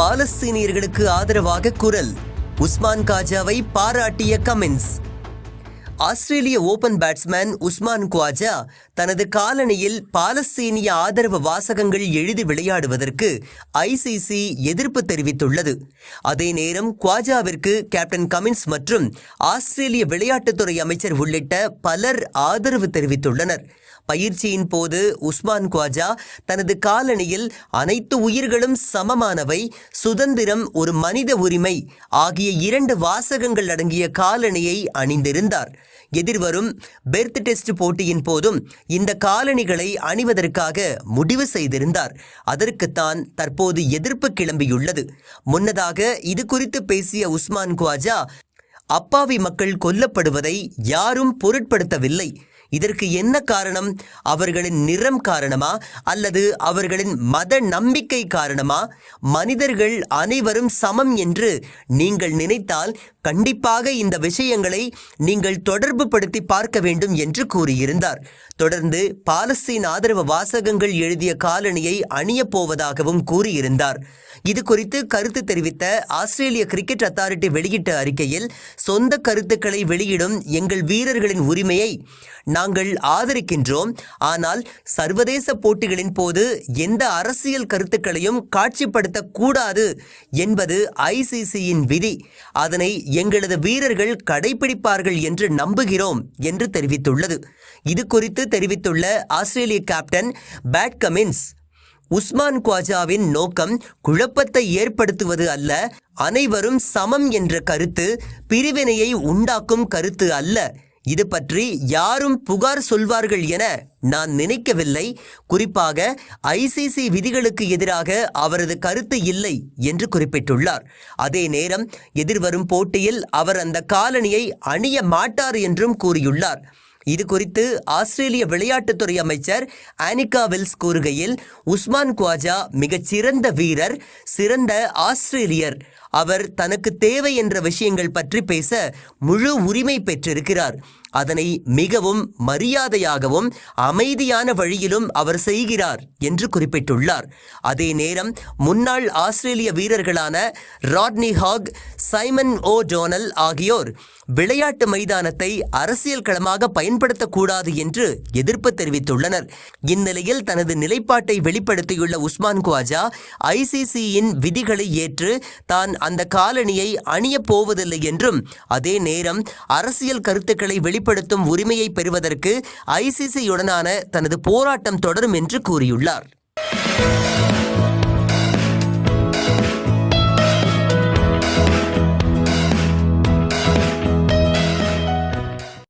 பாலஸ்தீனியர்களுக்கு ஆதரவாக குரல். உஸ்மான் காஜாவை பாராட்டிய கமெண்ட்ஸ் ஆஸ்திரேலிய ஓபன் பேட்ஸ்மேன் உஸ்மான் குவாஜா தனது காலணியில் பாலஸ்தீனிய ஆதரவு வாசகங்கள் எழுதி விளையாடுவதற்கு ஐசிசி எதிர்ப்பு தெரிவித்துள்ளது. அதே நேரம் குவாஜாவிற்கு கேப்டன் கமின்ஸ் மற்றும் ஆஸ்திரேலிய விளையாட்டுத்துறை அமைச்சர் உள்ளிட்ட பலர் ஆதரவு தெரிவித்துள்ளனர். பயிற்சியின் போது உஸ்மான் குவாஜா தனது காலணியில் அனைத்து உயிர்களும் சமமானவை சுதந்திரம் ஒரு மனித உரிமை ஆகிய இரண்டு வாசகங்கள் அடங்கிய காலணியை அணிந்திருந்தார். எதிர்வரும் பெர்த் டெஸ்ட் போட்டியின் போதும் இந்த காலணிகளை அணிவதற்காக முடிவு செய்திருந்தார். அதற்குத்தான் தற்போது எதிர்ப்பு கிளம்பியுள்ளது. முன்னதாக இது குறித்து பேசிய உஸ்மான் குவாஜா அப்பாவி மக்கள் கொல்லப்படுவதை யாரும் பொருட்படுத்தவில்லை. இதற்கு என்ன காரணம்? அவர்களின் நிறம் காரணமா? அல்லது அவர்களின் மத நம்பிக்கை காரணமா? மனிதர்கள் அனைவரும் சமம் என்று நீங்கள் நினைத்தால் கண்டிப்பாக இந்த விஷயங்களை நீங்கள் தொடர்பு படுத்தி பார்க்க வேண்டும் என்று கூறியிருந்தார். தொடர்ந்து பாலஸ்தீன் ஆதரவு வாசகங்கள் எழுதிய காலணியை அணியப் போவதாகவும் கூறியிருந்தார். இது குறித்து கருத்து தெரிவித்த ஆஸ்திரேலிய கிரிக்கெட் அத்தாரிட்டி வெளியிட்ட அறிக்கையில் சொந்த கருத்துக்களை வெளியிடும் எங்கள் வீரர்களின் உரிமையை நாங்கள் ஆதரிக்கின்றோம். ஆனால் சர்வதேச போட்டிகளின் போது எந்த அரசியல் கருத்துக்களையும் காட்சிப்படுத்தக்கூடாது என்பது ஐசிசியின் விதி. அதனை எங்களது வீரர்கள் கடைபிடிப்பார்கள் என்று நம்புகிறோம் என்று தெரிவித்துள்ளது. இது குறித்து தெரிவித்துள்ள ஆஸ்திரேலிய கேப்டன் பேட் கமின்ஸ் உஸ்மான் குவாஜாவின் நோக்கம் குழப்பத்தை ஏற்படுத்துவது அல்ல அனைவரும் சமம் என்ற கருத்து பிரிவினையை உண்டாக்கும் கருத்து அல்ல. இது பற்றி யாரும் புகார் சொல்வார்கள் என நான் நினைக்கவில்லை. குறிப்பாக ஐசிசி விதிகளுக்கு எதிராக அவரது கருத்து இல்லை என்று குறிப்பிட்டுள்ளார். அதே நேரம் எதிர்வரும் போட்டியில் அவர் அந்த காலணியை அணிய மாட்டார் என்றும் கூறியுள்ளார். இது குறித்து ஆஸ்திரேலிய விளையாட்டுத்துறை அமைச்சர் ஆனிகா வில்ஸ் கூறுகையில் உஸ்மான் குவாஜா மிகச்சிறந்த வீரர் சிறந்த ஆஸ்திரேலியர் அவர் தனக்கு தேவை என்ற விஷயங்கள் பற்றி பேச முழு உரிமை பெற்றிருக்கிறார். அதனை மிகவும் மரியாதையாகவும் அமைதியான வழியிலும் அவர் செய்கிறார் என்று குறிப்பிட்டுள்ளார். அதே நேரம் முன்னாள் ஆஸ்திரேலிய வீரர்களான Rodney Hogg Simon O'Donnell ஆகியோர் விளையாட்டு மைதானத்தை அரசியல் களமாக பயன்படுத்தக்கூடாது என்று எதிர்ப்பு தெரிவித்துள்ளனர். இந்நிலையில் தனது நிலைப்பாட்டை வெளிப்படுத்தியுள்ள உஸ்மான் குவாஜா ஐசிசியின் விதிகளை ஏற்று தான் அந்த காலணியை அணியப் போவதில்லை என்றும் அதே நேரம் அரசியல் கருத்துக்களை வெளிப்படுத்தும் உரிமையை பெறுவதற்கு ஐசிசியுடனான தனது போராட்டம் தொடரும் என்று கூறியுள்ளார்.